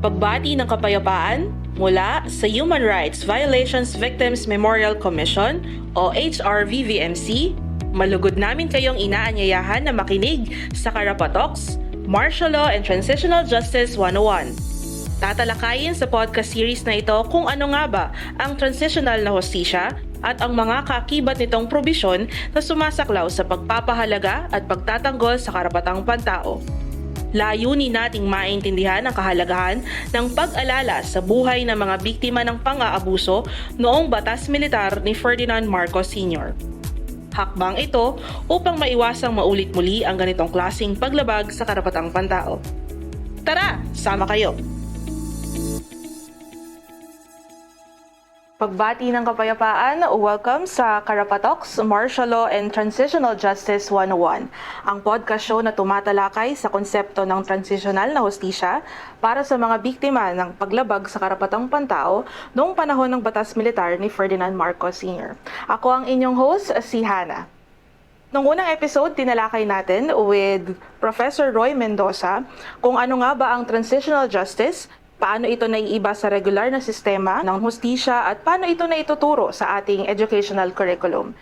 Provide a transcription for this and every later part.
pagbati ng kapayapaan mula sa Human Rights Violations Victims Memorial Commission o HRVVMC, malugod namin kayong inaanyayahan na makinig sa Karapatoks, Martial Law and Transitional Justice 101. Tatalakayin sa podcast series na ito kung ano nga ba ang transitional na hostisya at ang mga kaakibat nitong probisyon na sumasaklaw sa pagpapahalaga at pagtatanggol sa karapatang pantao. Layunin nating maintindihan ang kahalagahan ng pag-alala sa buhay ng mga biktima ng pang-aabuso noong batas militar ni Ferdinand Marcos Sr. Hakbang ito upang maiwasang maulit muli ang ganitong klasing paglabag sa karapatang pantao. Tara, sama kayo! Pagbati ng kapayapaan, welcome sa Karapatoks, Martial Law and Transitional Justice 101, ang podcast show na tumatalakay sa konsepto ng transitional na hostisya para sa mga biktima ng paglabag sa karapatang pantao noong panahon ng batas militar ni Ferdinand Marcos Sr. Ako ang inyong host, si Hannah. Nung unang episode, tinalakay natin with Professor Roy Mendoza kung ano nga ba ang transitional justice, paano ito naiiba sa regular na sistema ng hustisya at paano ito naituturo sa ating educational curriculum.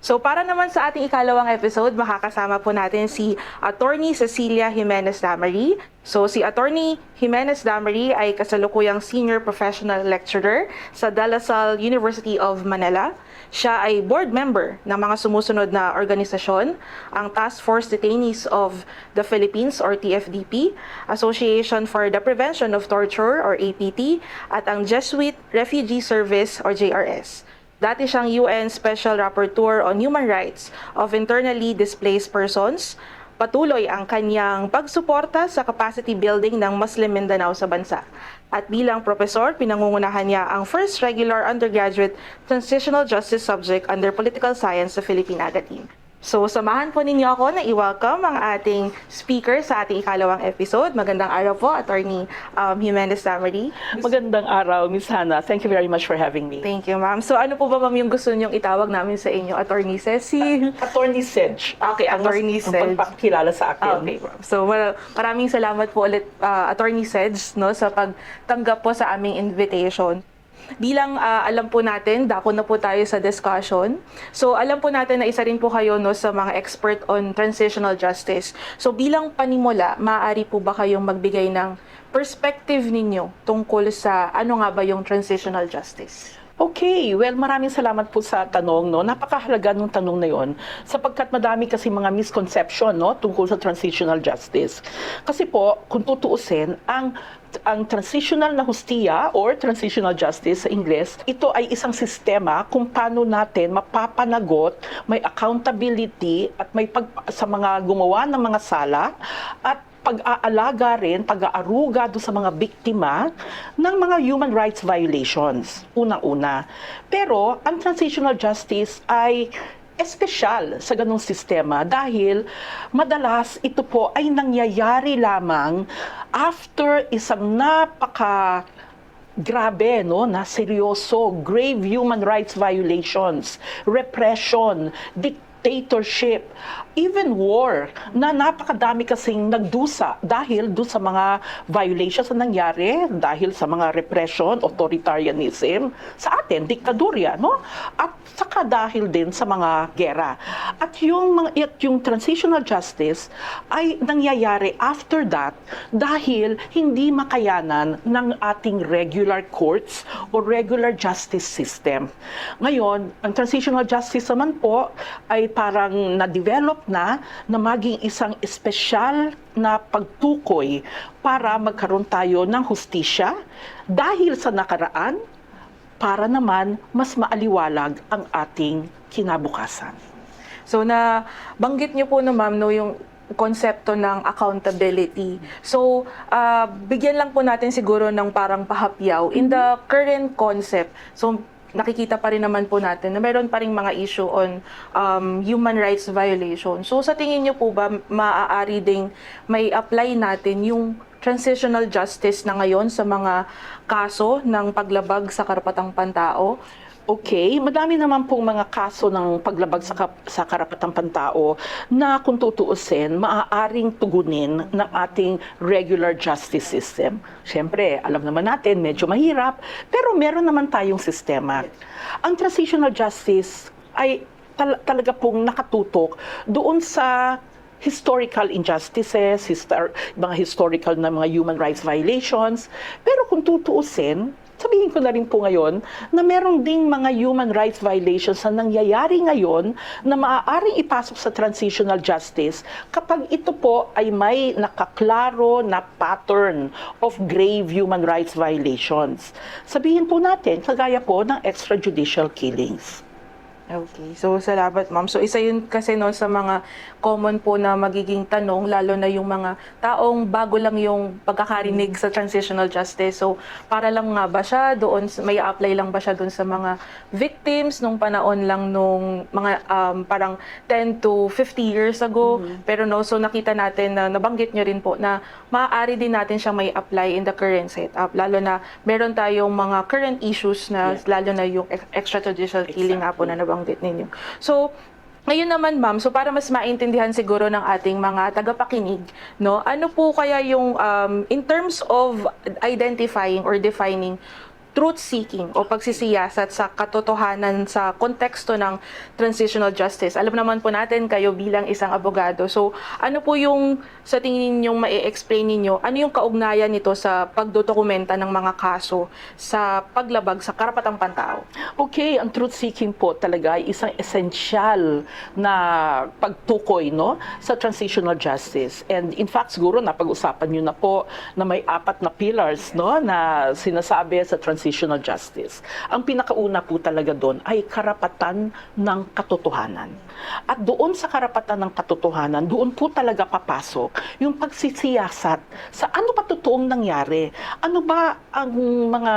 So para naman sa ating ikalawang episode, makakasama po natin si Attorney Cecilia Jimenez Damari. So si Attorney Jimenez Damari ay kasalukuyang Senior Professional Lecturer sa De La Salle University of Manila. Siya ay board member ng mga sumusunod na organisasyon, ang Task Force Detainees of the Philippines or TFDP, Association for the Prevention of Torture or APT, at ang Jesuit Refugee Service or JRS. Dati siyang UN Special Rapporteur on Human Rights of Internally Displaced Persons. Patuloy ang kanyang pagsuporta sa capacity building ng Muslim Mindanao sa bansa. At bilang profesor, pinangungunahan niya ang first regular undergraduate transitional justice subject under political science sa Philippine AGA team. So, samahan po ninyo ako na i-welcome ang ating speaker sa ating ikalawang episode. Magandang araw po, Attorney um, Jimenez Damari. Magandang araw, Miss Hannah. Thank you very much for having me. Thank you, ma'am. So, ano po ba, ma'am, yung gusto niyong itawag namin sa inyo, Attorney Cecil? Attorney Sedge. Okay, Ang Attorney mas- Sedge. Ang pagpapakilala sa akin. Okay, ma'am. So, mar- maraming salamat po ulit, uh, Attorney Sedge, no, sa pagtanggap po sa aming invitation. Bilang ah, alam po natin, dako na po tayo sa discussion. So, alam po natin na isa rin po kayo no, sa mga expert on transitional justice. So, bilang panimula, maaari po ba kayong magbigay ng perspective ninyo tungkol sa ano nga ba yung transitional justice? Okay, well maraming salamat po sa tanong. No? Napakahalaga ng tanong na yon sapagkat madami kasi mga misconception no? tungkol sa transitional justice. Kasi po, kung tutuusin, ang ang transitional na hustiya or transitional justice sa Ingles, ito ay isang sistema kung paano natin mapapanagot, may accountability at may pag, sa mga gumawa ng mga sala at pag-aalaga rin, pag-aaruga do sa mga biktima ng mga human rights violations, unang-una. Pero ang transitional justice ay espesyal sa ganong sistema dahil madalas ito po ay nangyayari lamang after isang napaka grabe no na seryoso grave human rights violations repression dictatorship even war na napakadami kasing nagdusa dahil do sa mga violations na nangyari dahil sa mga repression authoritarianism sa atin diktadurya no at saka dahil din sa mga gera at yung mga at yung transitional justice ay nangyayari after that dahil hindi makayanan ng ating regular courts o regular justice system. Ngayon, ang transitional justice naman po ay parang na-develop na na maging isang espesyal na pagtukoy para magkaroon tayo ng hustisya dahil sa nakaraan para naman mas maaliwalag ang ating kinabukasan. So na banggit niyo po no ma'am no yung konsepto ng accountability. So, ah, bigyan lang po natin siguro ng parang pahapyaw in the current concept. So, nakikita pa rin naman po natin na meron pa rin mga issue on um, human rights violation. So, sa tingin niyo po ba maaari ding may apply natin yung transitional justice na ngayon sa mga kaso ng paglabag sa karapatang pantao? Okay, madami naman pong mga kaso ng paglabag sa, kap- sa karapatang pantao na kung tutuusin, maaaring tugunin ng ating regular justice system. Siyempre, alam naman natin, medyo mahirap, pero meron naman tayong sistema. Ang transitional justice ay tal- talaga pong nakatutok doon sa historical injustices, histor- mga historical na mga human rights violations. Pero kung tutuusin, sabihin ko na rin po ngayon na meron ding mga human rights violations na nangyayari ngayon na maaaring ipasok sa transitional justice kapag ito po ay may nakaklaro na pattern of grave human rights violations. Sabihin po natin, kagaya po ng extrajudicial killings. Okay. So, salamat ma'am. So, isa yun kasi no sa mga common po na magiging tanong, lalo na yung mga taong bago lang yung pagkakarinig sa transitional justice. So, para lang nga ba siya doon, may apply lang ba siya doon sa mga victims nung panahon lang nung mga um, parang 10 to 50 years ago. Pero no, so nakita natin na nabanggit nyo rin po na maaari din natin siyang may apply in the current setup. Lalo na meron tayong mga current issues na Yeah. lalo na yung ex- extrajudicial killing nga po na nabanggit ninyo. So, ngayon naman ma'am, so para mas maintindihan siguro ng ating mga tagapakinig, no, ano po kaya yung um, in terms of identifying or defining truth-seeking o pagsisiyasat sa katotohanan sa konteksto ng transitional justice. Alam naman po natin kayo bilang isang abogado. So, ano po yung sa tingin ninyong ma-explain ninyo, ano yung kaugnayan nito sa pagdodokumenta ng mga kaso sa paglabag sa karapatang pantao? Okay, ang truth-seeking po talaga ay isang essential na pagtukoy no, sa transitional justice. And in fact, siguro napag-usapan nyo na po na may apat na pillars no, na sinasabi sa transitional justice. Ang pinakauna po talaga doon ay karapatan ng katotohanan. At doon sa karapatan ng katotohanan, doon po talaga papasok yung pagsisiyasat sa ano ba totoong nangyari. Ano ba ang mga,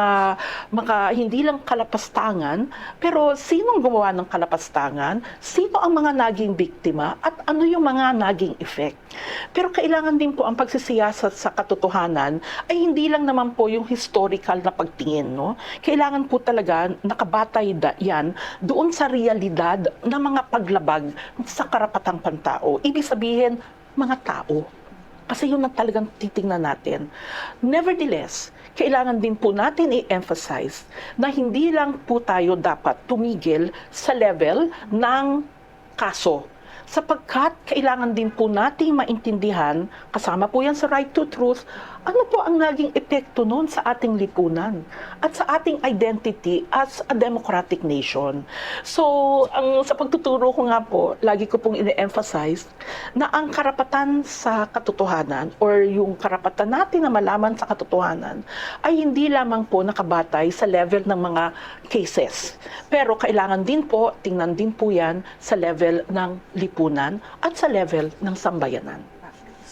mga hindi lang kalapastangan, pero sinong gumawa ng kalapastangan, sino ang mga naging biktima, at ano yung mga naging effect. Pero kailangan din po ang pagsisiyasat sa katotohanan ay hindi lang naman po yung historical na pagtingin. No? Kailangan po talaga nakabatay da, yan doon sa realidad ng mga paglabag sa karapatang pantao. Ibig sabihin, mga tao. Kasi yun ang talagang titingnan natin. Nevertheless, kailangan din po natin i-emphasize na hindi lang po tayo dapat tumigil sa level ng kaso. Sapagkat kailangan din po nating maintindihan, kasama po yan sa right to truth, ano po ang naging epekto noon sa ating lipunan at sa ating identity as a democratic nation. So, ang sa pagtuturo ko nga po, lagi ko pong ine-emphasize na ang karapatan sa katotohanan or yung karapatan natin na malaman sa katotohanan ay hindi lamang po nakabatay sa level ng mga cases. Pero kailangan din po, tingnan din po yan sa level ng lipunan at sa level ng sambayanan.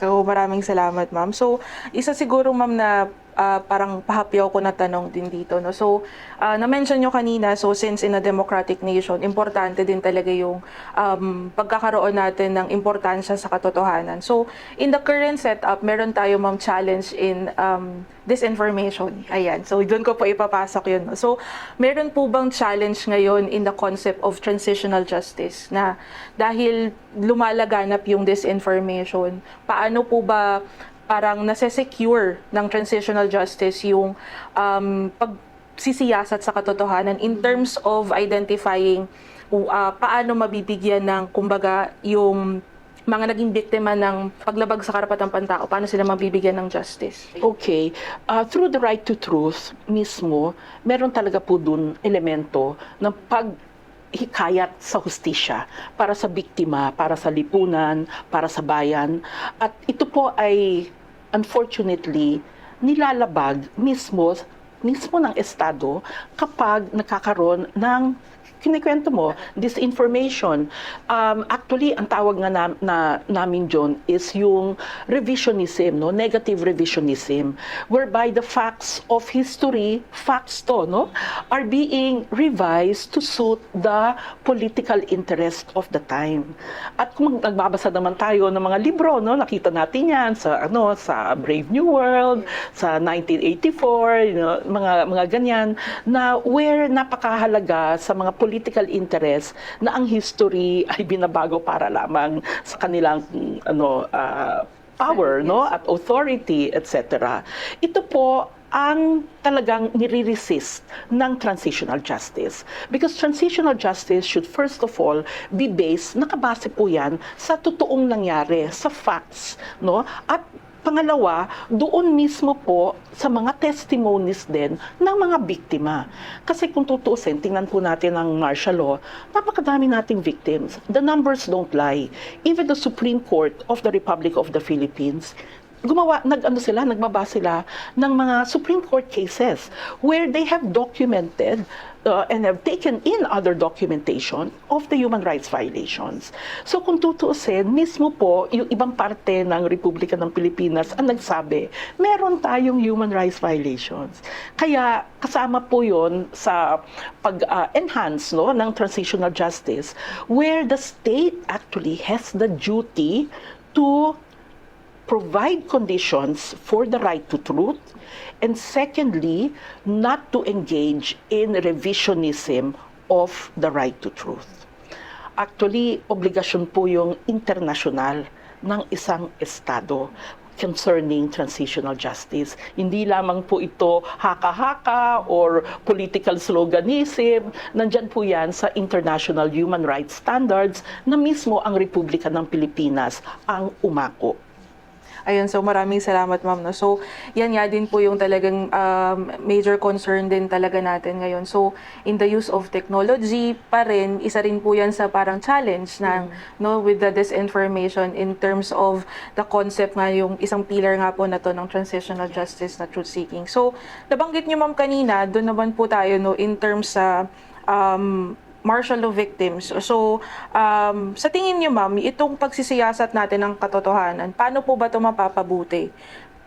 So, maraming salamat, ma'am. So, isa siguro, ma'am, na ah, parang pahapyaw ko na tanong din dito. No? So, ah, na-mention nyo kanina, so since in a democratic nation, importante din talaga yung um, pagkakaroon natin ng importansya sa katotohanan. So, in the current setup, meron tayo, ma'am, challenge in um, disinformation. Ayan. So, doon ko po ipapasok yun. no? So, meron po bang challenge ngayon in the concept of transitional justice na dahil lumalaganap yung disinformation, paano po ba parang nase-secure ng transitional justice yung um, pagsisiyasat sa katotohanan in terms of identifying uh, paano mabibigyan ng kumbaga yung mga naging biktima ng paglabag sa karapatang pantao, paano sila mabibigyan ng justice? Okay. Uh, through the right to truth mismo, meron talaga po dun elemento ng pag hikayat sa hustisya para sa biktima, para sa lipunan, para sa bayan. At ito po ay unfortunately nilalabag mismo mismo ng Estado kapag nakakaroon ng kinikwento mo, disinformation. Um, actually, ang tawag nga na, na, namin dyan is yung revisionism, no? negative revisionism, whereby the facts of history, facts to, no? are being revised to suit the political interest of the time. At kung nagbabasa naman tayo ng mga libro, no? nakita natin yan sa, ano, sa Brave New World, sa 1984, you know, mga mga ganyan na where napakahalaga sa mga political interest na ang history ay binabago para lamang sa kanilang ano ah, power no at authority etc. Ito po ang talagang nire-resist ng transitional justice. Because transitional justice should first of all be based, nakabase po yan sa totoong nangyari, sa facts. No? At Pangalawa, doon mismo po sa mga testimonies din ng mga biktima. Kasi kung tutusin, tingnan po natin ang martial law, napakadami nating victims. The numbers don't lie. Even the Supreme Court of the Republic of the Philippines gumawa nag ano sila nagmaba sila ng mga Supreme Court cases where they have documented uh, and have taken in other documentation of the human rights violations. So kung tutuusin, mismo po yung ibang parte ng Republika ng Pilipinas ang nagsabi, meron tayong human rights violations. Kaya kasama po yon sa pag-enhance no, ng transitional justice where the state actually has the duty to provide conditions for the right to truth, and secondly, not to engage in revisionism of the right to truth. Actually, obligasyon po yung international ng isang estado concerning transitional justice. Hindi lamang po ito haka-haka or political sloganism. Nandyan po yan sa international human rights standards na mismo ang Republika ng Pilipinas ang umako. Ayun, so maraming salamat ma'am. No? So, yan nga din po yung talagang um, major concern din talaga natin ngayon. So, in the use of technology pa rin, isa rin po yan sa parang challenge ng, no, with the disinformation in terms of the concept nga yung isang pillar nga po na to ng transitional justice na truth seeking. So, nabanggit niyo ma'am kanina, doon naman po tayo no, in terms sa um, martial law victims. So, um, sa tingin niyo ma'am, itong pagsisiyasat natin ng katotohanan, paano po ba ito mapapabuti?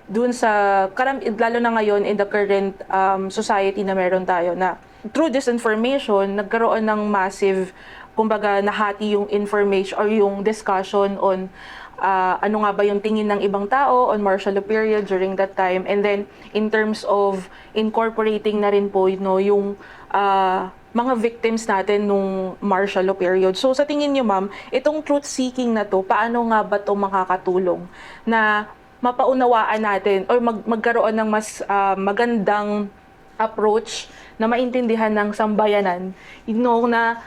Doon sa, karam, lalo na ngayon in the current um, society na meron tayo na through disinformation, nagkaroon ng massive, kumbaga nahati yung information or yung discussion on uh, ano nga ba yung tingin ng ibang tao on martial law period during that time and then in terms of incorporating na rin po you know, yung uh, mga victims natin nung martial law period. So sa tingin niyo ma'am, itong truth seeking na to, paano nga ba to makakatulong na mapaunawaan natin or mag magkaroon ng mas ah, magandang approach na maintindihan ng sambayanan, you know, na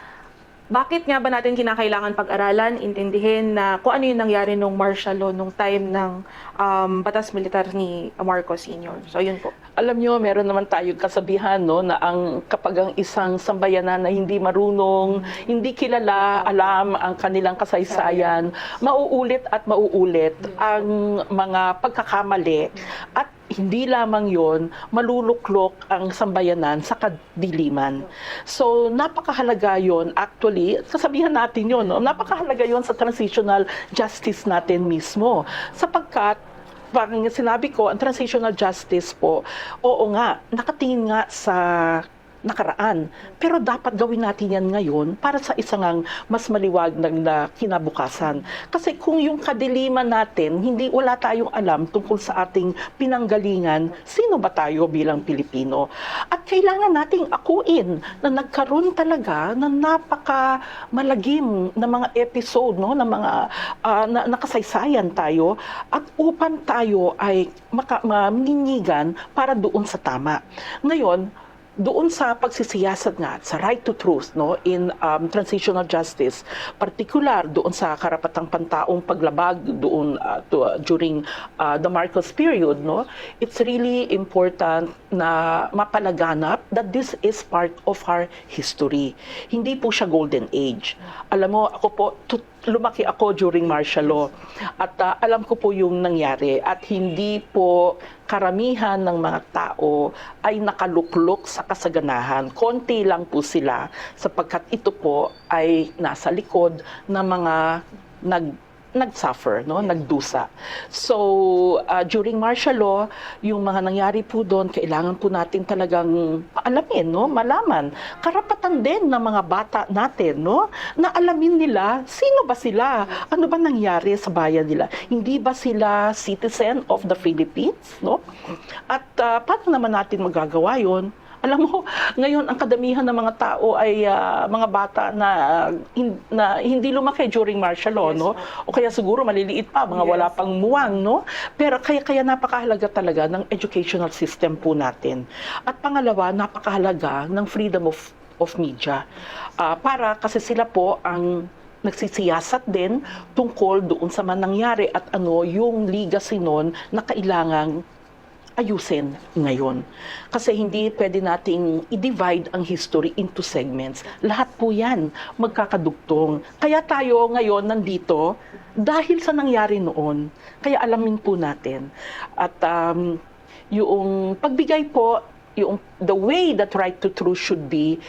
bakit nga ba natin kinakailangan pag-aralan, intindihin na kung ano yung nangyari nung martial law nung time ng um, batas militar ni Marcos Sr. So, yun po. Alam nyo, meron naman tayong kasabihan no, na ang kapag ang isang sambayanan na hindi marunong, hindi kilala, alam ang kanilang kasaysayan, mauulit at mauulit ang mga pagkakamali at hindi lamang yon maluluklok ang sambayanan sa kadiliman. So, napakahalaga yon actually, sasabihan natin yon no? napakahalaga yon sa transitional justice natin mismo. Sapagkat, parang sinabi ko, ang transitional justice po, oo nga, nakatingin nga sa nakaraan. Pero dapat gawin natin yan ngayon para sa isang ang mas maliwanag na kinabukasan. Kasi kung yung kadiliman natin, hindi wala tayong alam tungkol sa ating pinanggalingan, sino ba tayo bilang Pilipino? At kailangan nating akuin na nagkaroon talaga ng napaka malagim na mga episode, no, na mga ah, na, nakasaysayan tayo at upang tayo ay maka, para doon sa tama. Ngayon, doon sa pagsisiyasat nga sa right to truth no in um, transitional justice particular doon sa karapatang pantaong paglabag doon uh, to, uh, during uh, the Marcos period no it's really important na mapalaganap that this is part of our history. Hindi po siya golden age. Alam mo ako po to, lumaki ako during martial law at uh, alam ko po yung nangyari at hindi po karamihan ng mga tao ay nakaluklok sa kasaganahan. Konti lang po sila sapagkat ito po ay nasa likod ng mga nag nag-suffer, no? nagdusa. So, uh, during martial law, yung mga nangyari po doon, kailangan po natin talagang alamin, no? malaman. Karapatan din ng mga bata natin, no? na alamin nila, sino ba sila? Ano ba nangyari sa bayan nila? Hindi ba sila citizen of the Philippines? No? At ah, paano naman natin magagawa yon? Alam mo, ngayon ang kadamihan ng mga tao ay ah, mga bata na, hin- na hindi lumaki during martial law, Yes, no? O kaya siguro maliliit pa, mga Yes. wala pang muwang, no? Pero kaya kaya napakahalaga talaga ng educational system po natin. At pangalawa, napakahalaga ng freedom of of media. Ah, para kasi sila po ang nagsisiyasat din tungkol doon sa man nangyari at ano yung legacy nun na kailangang ayusin ngayon. Kasi hindi pwede nating i-divide ang history into segments. Lahat po yan magkakadugtong. Kaya tayo ngayon nandito dahil sa nangyari noon. Kaya alamin po natin. At um, yung pagbigay po, yung the way that right to truth should be,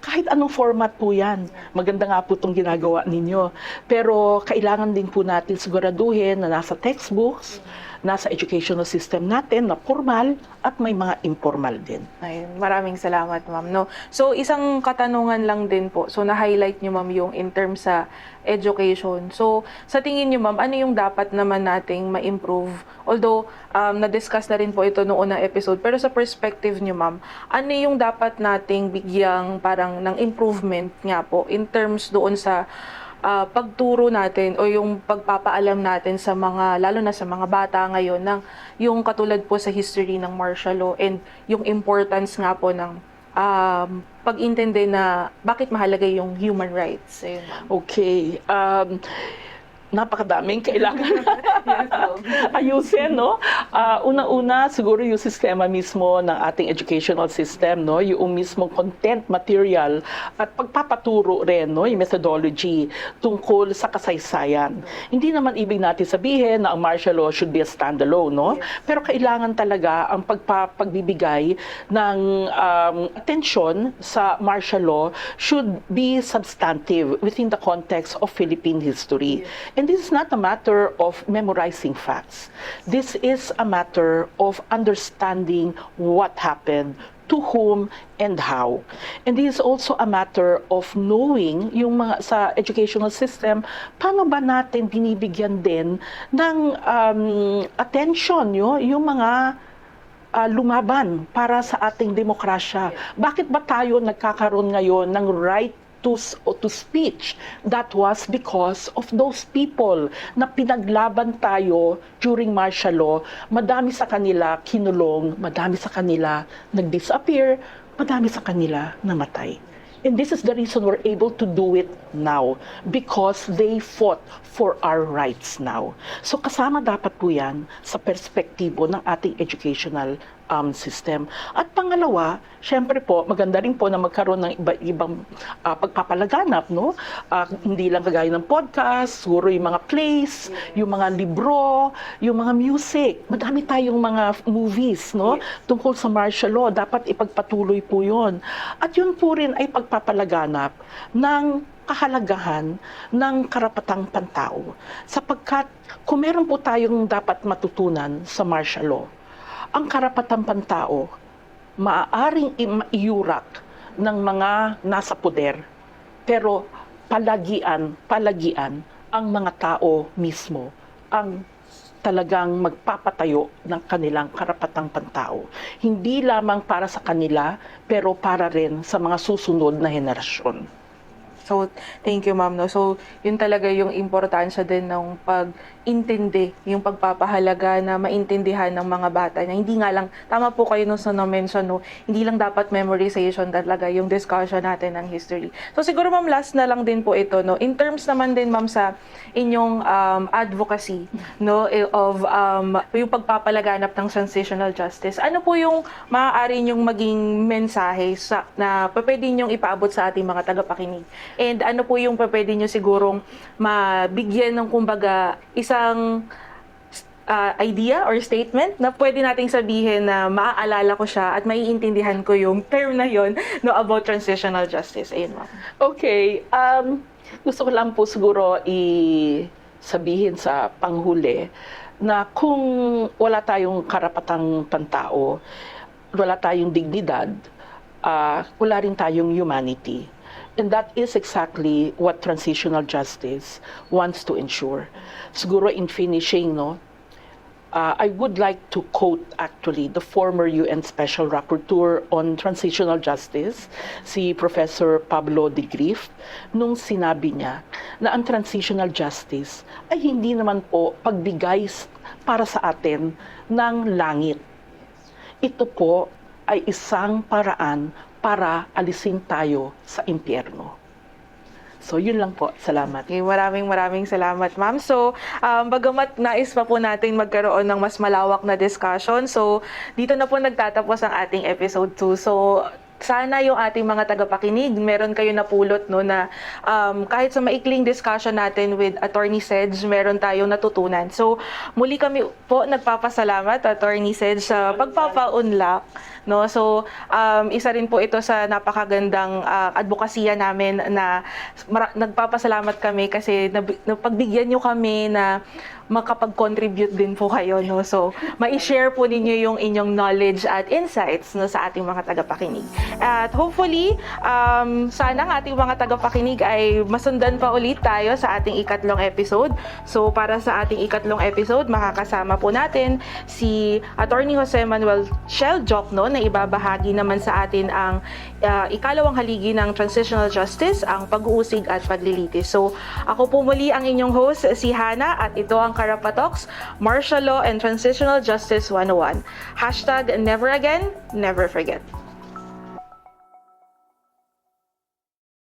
kahit anong format po yan. Maganda nga po itong ginagawa ninyo. Pero kailangan din po natin siguraduhin na nasa textbooks, nasa educational system natin na formal at may mga informal din. Ayun, maraming salamat, ma'am. No? So, isang katanungan lang din po. So, na-highlight niyo, ma'am, yung in terms sa education. So, sa tingin niyo, ma'am, ano yung dapat naman nating ma-improve? Although, um, na-discuss na rin po ito noong unang episode, pero sa perspective niyo, ma'am, ano yung dapat nating bigyang parang ng improvement nga po in terms doon sa ah, pagturo natin o yung pagpapaalam natin sa mga, lalo na sa mga bata ngayon, ng yung katulad po sa history ng martial law and yung importance nga po ng um, pag-intindi na bakit mahalaga yung human rights. Ayun. Okay. Um, napakadaming kailangan ma'am. ayusin, no? Ah, Una-una, siguro yung sistema mismo ng ating educational system, no? Yung mismong content material at pagpapaturo rin, no? Yung methodology tungkol sa kasaysayan. Hindi naman ibig natin sabihin na ang martial law should be a standalone, no? Pero kailangan talaga ang pagpa- pagbibigay ng um, attention sa martial law should be substantive within the context of Philippine history. And this is not a matter of memorizing facts. This is a matter of understanding what happened, to whom and how. And this is also a matter of knowing yung mga sa educational system, paano ba natin binibigyan din ng um, attention yo, yung mga ah, lumaban para sa ating demokrasya. Bakit ba tayo nagkakaroon ngayon ng right to, to speech? That was because of those people na pinaglaban tayo during martial law. Madami sa kanila kinulong, madami sa kanila nag-disappear, madami sa kanila namatay. And this is the reason we're able to do it now because they fought for our rights now. So kasama dapat po yan sa perspektibo ng ating educational um, system. At pangalawa, syempre po, maganda rin po na magkaroon ng iba-ibang ah, pagpapalaganap, no? Ah, hindi lang kagaya ng podcast, siguro yung mga plays, yung mga libro, yung mga music. Madami tayong mga movies, no? Tungkol sa martial law, dapat ipagpatuloy po yon. At yun po rin ay pagpapalaganap ng kahalagahan ng karapatang pantao. Sapagkat kung meron po tayong dapat matutunan sa martial law, ang karapatang pantao maaaring iurak ng mga nasa poder, pero palagian, palagian ang mga tao mismo ang talagang magpapatayo ng kanilang karapatang pantao. Hindi lamang para sa kanila, pero para rin sa mga susunod na henerasyon. So, thank you, ma'am. No? So, yun talaga yung importansya din ng pag-intindi, yung pagpapahalaga na maintindihan ng mga bata na hindi nga lang, tama po kayo nung sa na-mention, no? hindi lang dapat memorization talaga yung discussion natin ng history. So, siguro, ma'am, last na lang din po ito. No? In terms naman din, ma'am, sa inyong um, advocacy no, eh, of um, yung pagpapalaganap ng transitional justice, ano po yung maaari nyong maging mensahe sa, na pwede nyong ipaabot sa ating mga tagapakinig? And ano po yung pwede nyo sigurong mabigyan ng kumbaga isang uh, idea or statement na pwede nating sabihin na maaalala ko siya at maiintindihan ko yung term na yon no, about transitional justice. Ayun, ma'am. Okay, um, gusto ko lang po siguro i sabihin sa panghuli na kung wala tayong karapatang pantao, wala tayong dignidad, ah, wala rin tayong humanity. And that is exactly what transitional justice wants to ensure. Siguro in finishing, no, uh, I would like to quote actually the former UN Special Rapporteur on Transitional Justice, si Professor Pablo de Grief, nung sinabi niya na ang transitional justice ay hindi naman po pagbigay para sa atin ng langit. Ito po ay isang paraan para alisin tayo sa impyerno. So, yun lang po. Salamat. Okay, maraming maraming salamat, ma'am. So, um, bagamat nais pa po natin magkaroon ng mas malawak na discussion, so dito na po nagtatapos ang ating episode 2. So, sana yung ating mga tagapakinig, meron kayo napulot no na um, kahit sa maikling discussion natin with Attorney Sedge, meron tayong natutunan. So, muli kami po nagpapasalamat, Attorney Sedge, sa pagpapa-unlock no? So um, isa rin po ito sa napakagandang uh, advokasya namin na nagpapasalamat kami kasi napagbigyan nyo kami na makapag-contribute din po kayo no? So mai-share po ninyo yung inyong knowledge at insights no sa ating mga tagapakinig. At hopefully um, sana ang ating mga tagapakinig ay masundan pa ulit tayo sa ating ikatlong episode. So para sa ating ikatlong episode makakasama po natin si Attorney Jose Manuel Shell Jokno na ibabahagi naman sa atin ang uh, ikalawang haligi ng transitional justice, ang pag-uusig at paglilitis. So, ako po muli ang inyong host, si Hana, at ito ang Karapatoks, Martial Law and Transitional Justice 101. Hashtag never again, never forget.